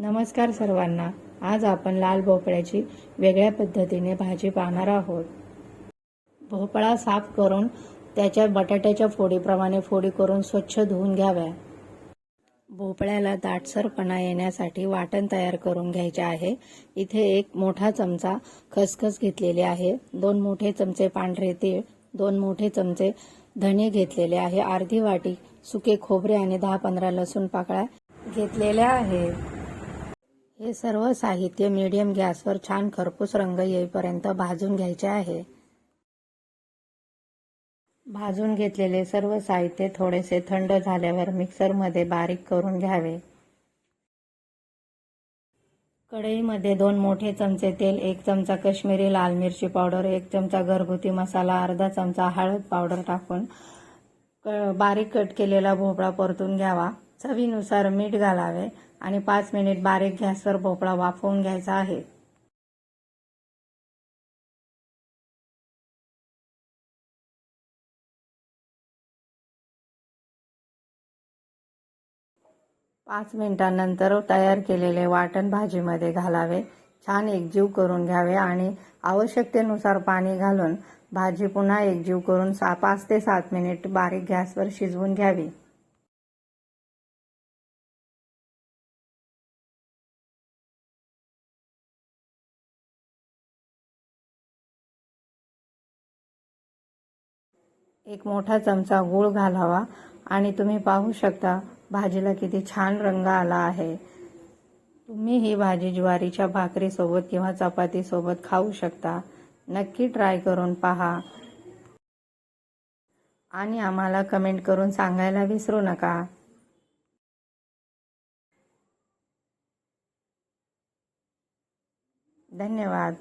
नमस्कार सर्वांना. आज आपण लाल भोपळ्याची वेगळ्या पद्धतीने भाजी पाहणार आहोत. भोपळा साफ करून त्याच्या बटाट्याच्या फोडीप्रमाणे फोडी करून स्वच्छ धुवून घ्याव्या. भोपळ्याला दाटसरपणा येण्यासाठी वाटण तयार करून घ्यायचे आहे. इथे एक मोठा चमचा खसखस घेतलेली आहे. दोन मोठे चमचे पांढरे तीळ दोन मोठे चमचे धने घेतलेले आहे. अर्धी वाटी सुके खोबरे आणि दहा पंधरा लसूण पाकळ्या घेतलेल्या आहेत. हे सर्व साहित्य मीडियम गॅसवर छान खरपूस रंग येईपर्यंत भाजून घ्यायचे आहे. भाजून घेतलेले सर्व साहित्य थोडेसे थंड झाल्यावर मिक्सरमध्ये बारीक करून घ्यावे. कढईमध्ये दोन मोठे चमचे तेल एक चमचा काश्मीरी लाल मिरची पावडर एक चमचा घरगुती मसाला अर्धा चमचा हळद पावडर टाकून क- बारीक कट केलेला भोपळा परतून घ्यावा. चवीनुसार मीठ घालावे. आणि पाच मिनिट बारीक गॅसवर भोपळा वाफवून घ्यायचा आहे. पाच मिनिटांनंतर तयार केलेले वाटण भाजीमध्ये घालावे. छान एकजीव करून घ्यावे आणि आवश्यकतेनुसार पाणी घालून भाजी पुन्हा एकजीव करून सा पाच ते सात मिनिट बारीक गॅसवर शिजवून घ्यावी. एक मोठा चमचा गूळ घालावा आणि तुम्ही पाहू शकता भाजीला किती छान रंग आला आहे. तुम्ही ही भाजी ज्वारीच्या भाकरीसोबत किंवा चपातीसोबत खाऊ शकता. नक्की ट्राय करून पहा. आणि आम्हाला कमेंट करून सांगायला विसरू नका. धन्यवाद.